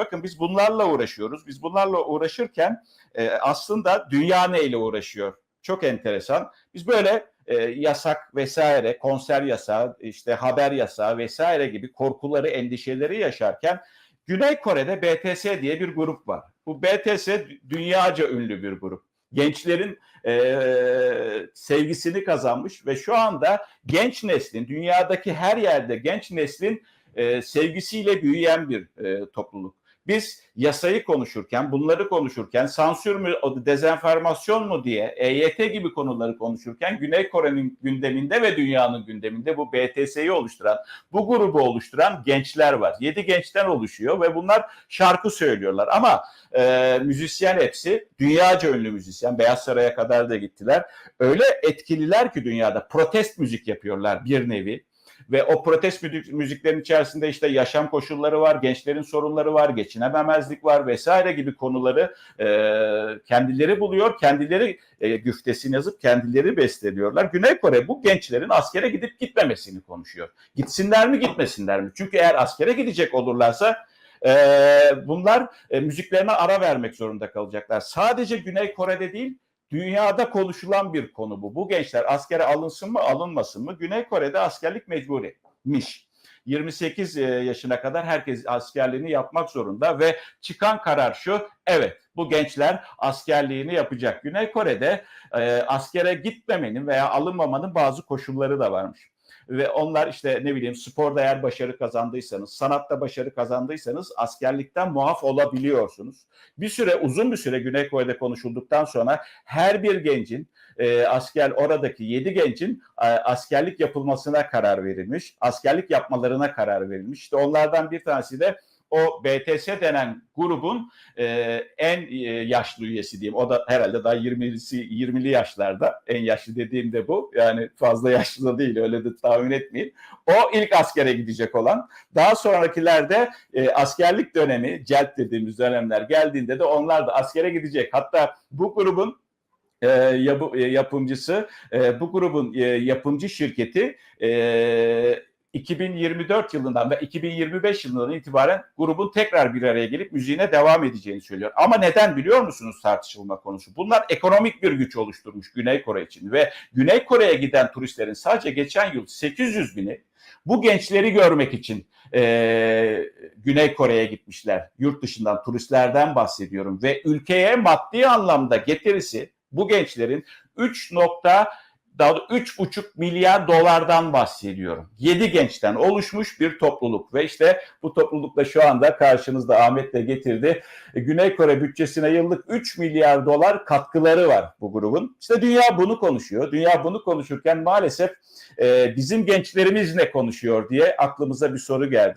Bakın biz bunlarla uğraşıyoruz. Biz bunlarla uğraşırken e, aslında dünya neyle uğraşıyor? Çok enteresan. Biz böyle e, yasak vesaire, konser yasağı, işte haber yasağı vesaire gibi korkuları, endişeleri yaşarken Güney Kore'de BTS diye bir grup var. Bu BTS dünyaca ünlü bir grup. Gençlerin e, sevgisini kazanmış ve şu anda genç neslin, dünyadaki her yerde genç neslin e, sevgisiyle büyüyen bir e, topluluk. Biz yasayı konuşurken, bunları konuşurken, sansür mü, dezenformasyon mu diye EYT gibi konuları konuşurken Güney Kore'nin gündeminde ve dünyanın gündeminde bu BTS'yi oluşturan, bu grubu oluşturan gençler var. Yedi gençten oluşuyor ve bunlar şarkı söylüyorlar. Ama e, müzisyen hepsi, dünyaca ünlü müzisyen, Beyaz Saray'a kadar da gittiler. Öyle etkililer ki dünyada protest müzik yapıyorlar bir nevi ve o protest müzik, müziklerin içerisinde işte yaşam koşulları var, gençlerin sorunları var, geçinememezlik var vesaire gibi konuları e, kendileri buluyor, kendileri e, güftesini yazıp kendileri besleniyorlar. Güney Kore bu gençlerin askere gidip gitmemesini konuşuyor. Gitsinler mi gitmesinler mi? Çünkü eğer askere gidecek olurlarsa e, bunlar e, müziklerine ara vermek zorunda kalacaklar. Sadece Güney Kore'de değil, Dünyada konuşulan bir konu bu. Bu gençler askere alınsın mı alınmasın mı? Güney Kore'de askerlik mecburimiş. 28 yaşına kadar herkes askerliğini yapmak zorunda ve çıkan karar şu. Evet bu gençler askerliğini yapacak. Güney Kore'de e, askere gitmemenin veya alınmamanın bazı koşulları da varmış ve onlar işte ne bileyim sporda eğer başarı kazandıysanız, sanatta başarı kazandıysanız askerlikten muaf olabiliyorsunuz. Bir süre uzun bir süre Güney Kore'de konuşulduktan sonra her bir gencin e, asker oradaki yedi gencin e, askerlik yapılmasına karar verilmiş. Askerlik yapmalarına karar verilmiş. İşte onlardan bir tanesi de o BTS denen grubun e, en e, yaşlı üyesi diyeyim. O da herhalde daha 20'lisi 20'li yaşlarda. En yaşlı dediğim de bu. Yani fazla yaşlı da değil öyle de tahmin etmeyin. O ilk askere gidecek olan. Daha sonrakilerde e, askerlik dönemi, celp dediğimiz dönemler geldiğinde de onlar da askere gidecek. Hatta bu grubun e, yapı, e, yapımcısı, e, bu grubun e, yapımcı şirketi e, 2024 yılından ve 2025 yılından itibaren grubun tekrar bir araya gelip müziğine devam edeceğini söylüyor. Ama neden biliyor musunuz tartışılma konusu? Bunlar ekonomik bir güç oluşturmuş Güney Kore için ve Güney Kore'ye giden turistlerin sadece geçen yıl 800 bini bu gençleri görmek için e, Güney Kore'ye gitmişler. Yurt dışından turistlerden bahsediyorum ve ülkeye maddi anlamda getirisi bu gençlerin 3 daha 3,5 milyar dolardan bahsediyorum. 7 gençten oluşmuş bir topluluk ve işte bu toplulukla şu anda karşınızda Ahmet de getirdi. Güney Kore bütçesine yıllık 3 milyar dolar katkıları var bu grubun. İşte dünya bunu konuşuyor. Dünya bunu konuşurken maalesef e, bizim gençlerimiz ne konuşuyor diye aklımıza bir soru geldi.